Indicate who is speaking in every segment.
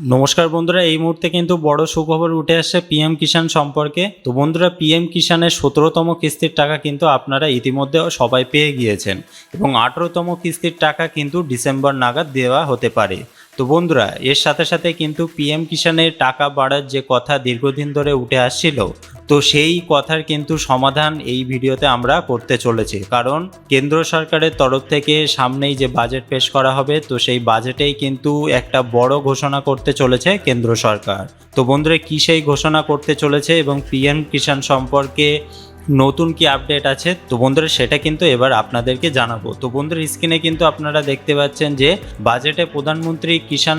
Speaker 1: নমস্কার বন্ধুরা, এই মুহূর্তে কিন্তু বড় সুখবর উঠে আসছে পিএম কিষাণ সম্পর্কে। তো বন্ধুরা, পিএম কিষাণের সতেরোতম কিস্তির টাকা কিন্তু আপনারা ইতিমধ্যে সবাই পেয়ে গিয়েছেন এবং আঠেরোতম কিস্তির টাকা কিন্তু ডিসেম্বর নাগাদ দেওয়া হতে পারে। তো বন্ধুরা, এর সাথে সাথে কিন্তু পিএম কিষাণের টাকা বাড়ার যে কথা দীর্ঘদিন ধরে উঠে আসছিল, তো সেই কথার কিন্তু সমাধান এই ভিডিওতে আমরা করতে চলেছি। কারণ কেন্দ্র সরকারের তরফ থেকে সামনেই যে বাজেট পেশ করা হবে, তো সেই বাজেটেই কিন্তু একটা বড় ঘোষণা করতে চলেছে কেন্দ্র সরকার। তো বন্ধুরা, কী সেই ঘোষণা করতে চলেছে এবং পিএম কিষাণ সম্পর্কে নতুন কি আপডেট আছে? তো বন্ধুরা, সেটা কিন্তু এবার আপনাদেরকে জানাব। তো বন্ধুরা স্ক্রিনে কিন্তু আপনারা দেখতে পাচ্ছেন যে বাজেটে প্রধানমন্ত্রী কিষাণ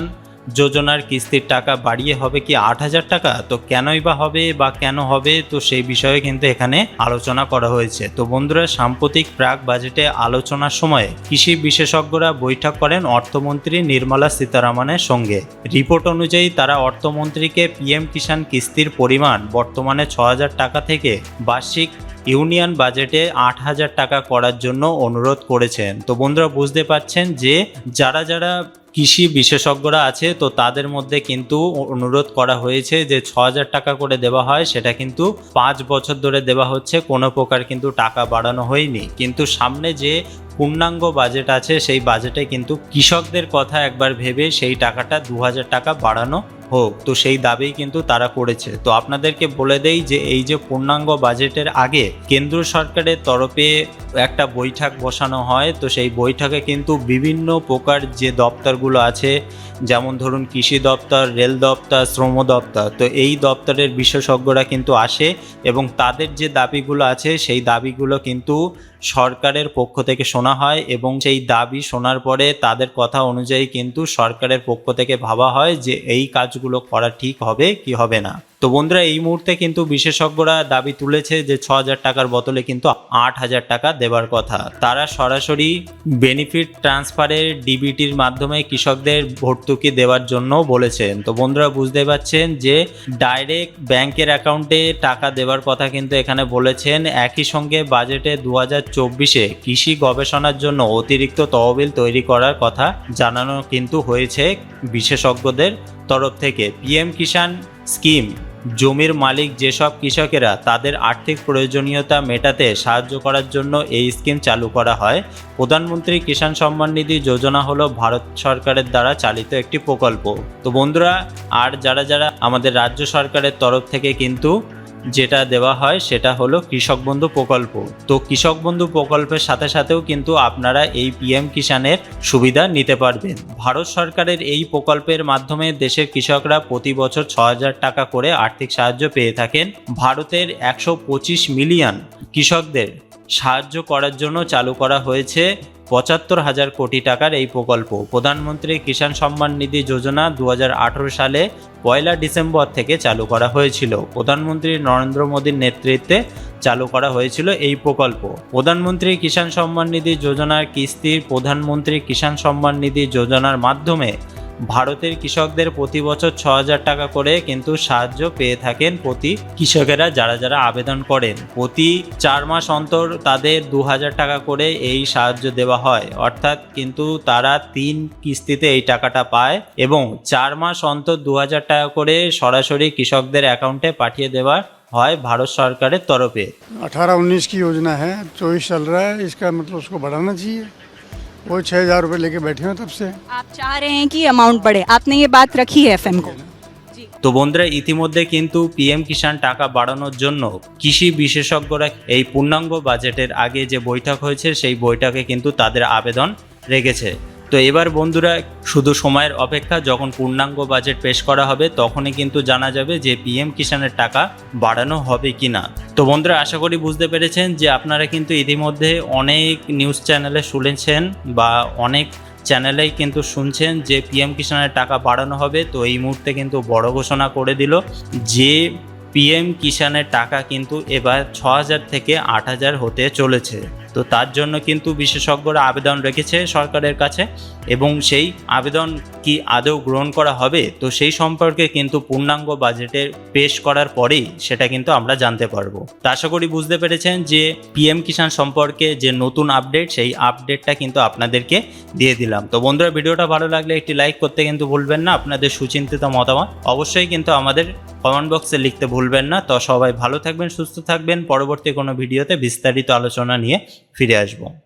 Speaker 1: যোজনার কিস্তির টাকা বাড়িয়ে হবে কি আট হাজার টাকা? তো কেনই বা হবে বা কেন হবে? তো সেই বিষয়ে কিন্তু এখানে আলোচনা করা হয়েছে। তো বন্ধুরা, সাম্প্রতিক প্রাক বাজেটে আলোচনার সময় কৃষি বিশেষজ্ঞরা বৈঠক করেন অর্থমন্ত্রী নির্মলা সীতারামনের সঙ্গে। রিপোর্ট অনুযায়ী তারা অর্থমন্ত্রীকে পিএম কিষাণ কিস্তির পরিমাণ বর্তমানে ছ হাজার টাকা থেকে বার্ষিক ইউনিয়ন বাজেটে আট হাজার টাকা করার জন্য অনুরোধ করেছেন। তো বন্ধুরা, বুঝতে পারছেন যে যারা যারা কৃষি বিশেষজ্ঞরা আছে, তো তাদের মধ্যে কিন্তু অনুরোধ করা হয়েছে যে ছ হাজার টাকা করে দেওয়া হয়, সেটা কিন্তু পাঁচ বছর ধরে দেওয়া হচ্ছে, কোনো প্রকার কিন্তু টাকা বাড়ানো হয়নি। কিন্তু সামনে যে পূর্ণাঙ্গ বাজেট আছে, সেই বাজেটে কিন্তু কৃষকদের কথা একবার ভেবে সেই টাকাটা দু হাজার টাকা বাড়ানো হোক। তো সেই দাবি কিন্তু তারা করেছে। তো আপনাদেরকে বলে দেই যে, এই যে পূর্ণাঙ্গ বাজেটের আগে কেন্দ্র সরকারের তরফে একটা বৈঠক বসানো হয়। তো সেই বৈঠকে কিন্তু বিভিন্ন প্রকার যে দপ্তরগুলো আছে, যেমন ধরুন কৃষি দপ্তর, রেল দপ্তর, শ্রম দপ্তর, তো এই দপ্তরের বিশেষজ্ঞরা কিন্তু আসে এবং তাদের যে দাবিগুলো আছে, সেই দাবিগুলো কিন্তু সরকারের পক্ষ থেকে শোনা হয় এবং সেই দাবি শোনার পরে তাদের কথা অনুযায়ী কিন্তু সরকারের পক্ষ থেকে ভাবা হয় যে এই কাজগুলো করা ঠিক হবে কি হবে না। তো বন্ধুরা, এই মুহূর্তে কিন্তু বিশেষজ্ঞরা দাবি তুলেছে যে ছ হাজার টাকার বদলে কিন্তু আট হাজার টাকা দেবার কথা। তারা সরাসরি বেনিফিট ট্রান্সফারের ডিবিটির মাধ্যমে কৃষকদের ভর্তুকি দেওয়ার জন্য বলেছেন। তো বন্ধুরা, বুঝতে পারছেন যে ডাইরেক্ট ব্যাংকের অ্যাকাউন্টে টাকা দেওয়ার কথা কিন্তু এখানে বলেছেন। একই সঙ্গে বাজেটে দু হাজার চব্বিশে কৃষি গবেষণার জন্য অতিরিক্ত তহবিল তৈরি করার কথা জানানো কিন্তু হয়েছে বিশেষজ্ঞদের তরফ থেকে। পিএম কিষাণ স্কিম জমির মালিক যেসব কৃষকেরা তাদের আর্থিক প্রয়োজনীয়তা মেটাতে সাহায্য করার জন্য এই স্কিম চালু করা হয়। প্রধানমন্ত্রী কিষাণ সম্মান নিধি যোজনা হলো ভারত সরকারের দ্বারা চালিত একটি প্রকল্প। তো বন্ধুরা, আর যারা যারা আমাদের রাজ্য সরকারের তরফ থেকে কিন্তু যেটা দেওয়া হয় সেটা হলো কৃষক বন্ধু প্রকল্প। তো কৃষক বন্ধু প্রকল্পের সাথে সাথেও কিন্তু আপনারা এই পিএম কিষাণের সুবিধা নিতে পারবেন। ভারত সরকারের এই প্রকল্পের মাধ্যমে দেশের কৃষকরা প্রতি বছর ছ হাজার টাকা করে আর্থিক সাহায্য পেয়ে থাকেন। ভারতের একশো পঁচিশ মিলিয়ন কৃষকদের সাহায্য করার জন্য চালু করা হয়েছে পঁচাত্তর হাজার কোটি টাকার এই প্রকল্প। প্রধানমন্ত্রী কিষাণ সম্মান নিধি যোজনা দু হাজার আঠেরো সালে পয়লা ডিসেম্বর থেকে চালু করা হয়েছিল। প্রধানমন্ত্রী নরেন্দ্র মোদীর নেতৃত্বে চালু করা হয়েছিল এই প্রকল্প। প্রধানমন্ত্রী কিষাণ সম্মান নিধি যোজনার কিস্তির প্রধানমন্ত্রী কিষাণ সম্মান নিধি যোজনার মাধ্যমে ভারতের কৃষকদের প্রতি বছর ছ হাজার টাকা করে কিন্তু সাহায্য পেয়ে থাকেন প্রতি কৃষকেরা যারা যারা আবেদন করেন প্রতি চার মাস অন্তর তাদের দু হাজার টাকা করে এই সাহায্য দেওয়া হয় অর্থাৎ কিন্তু তারা তিন কিস্তিতে এই টাকাটা পায় এবং চার মাস অন্তর দু হাজার টাকা করে সরাসরি কৃষকদের অ্যাকাউন্টে পাঠিয়ে দেওয়া হয় ভারত সরকারের তরফে
Speaker 2: अठारह उन्नीस की योजना है चौबीस चल रहा है इसका मतलब उसको बढ़ाना चाहिए वो छः हज़ार रुपये लेके बैठे हैं तब से
Speaker 3: आप चाह रहे हैं कि अमाउंट बढ़े आपने ये बात रखी है एफएम को
Speaker 1: তো বন্ধুরা ইতিমধ্যে কিন্তু পিএম কিষাণ টাকা বাড়ানোর জন্য কৃষি বিশেষজ্ঞরা এই পূর্ণাঙ্গ বাজেটের আগে যে বৈঠক হয়েছে সেই বৈঠকে কিন্তু তাদের আবেদন রেখেছে তো এবার বন্ধুরা, শুধু সময়ের অপেক্ষা, যখন পূর্ণাঙ্গ বাজেট পেশ করা হবে, তখনই কিন্তু জানা যাবে যে পিএম কিষাণের টাকা বাড়ানো হবে কি না তো বন্ধুরা, আশা করি বুঝতে পেরেছেন যে আপনারা কিন্তু ইতিমধ্যে অনেক নিউজ চ্যানেলে শুনেছেন বা অনেক চ্যানেলেই কিন্তু শুনছেন যে পিএম কিষাণের টাকা বাড়ানো হবে। তো এই মুহূর্তে কিন্তু বড় ঘোষণা করে দিল যে পিএম কিষাণের টাকা কিন্তু এবার ছ হাজার থেকে আট হাজার হতে চলেছে। তো তার জন্য কিন্তু বিশেষজ্ঞরা আবেদন রেখেছে সরকারের কাছে এবং সেই আবেদন কি আদৌ গ্রহণ করা হবে? তো সেই সম্পর্কে কিন্তু পূর্ণাঙ্গ বাজেটে পেশ করার পরেই সেটা কিন্তু আমরা জানতে পারব। তো আশা করি বুঝতে পেরেছেন যে পিএম কিষাণ সম্পর্কে যে নতুন আপডেট সেই আপডেটটা কিন্তু আপনাদেরকে দিয়ে দিলাম। তো বন্ধুরা, ভিডিওটা ভালো লাগলে একটি লাইক করতে কিন্তু ভুলবেন না। আপনাদের সুচিন্তিত মতামত অবশ্যই কিন্তু আমাদের কমেন্ট বক্সে লিখতে ভুলবেন না। তো সবাই ভালো থাকবেন, সুস্থ থাকবেন। পরবর্তী কোনো ভিডিওতে বিস্তারিত আলোচনা নিয়ে ফিরে আসব।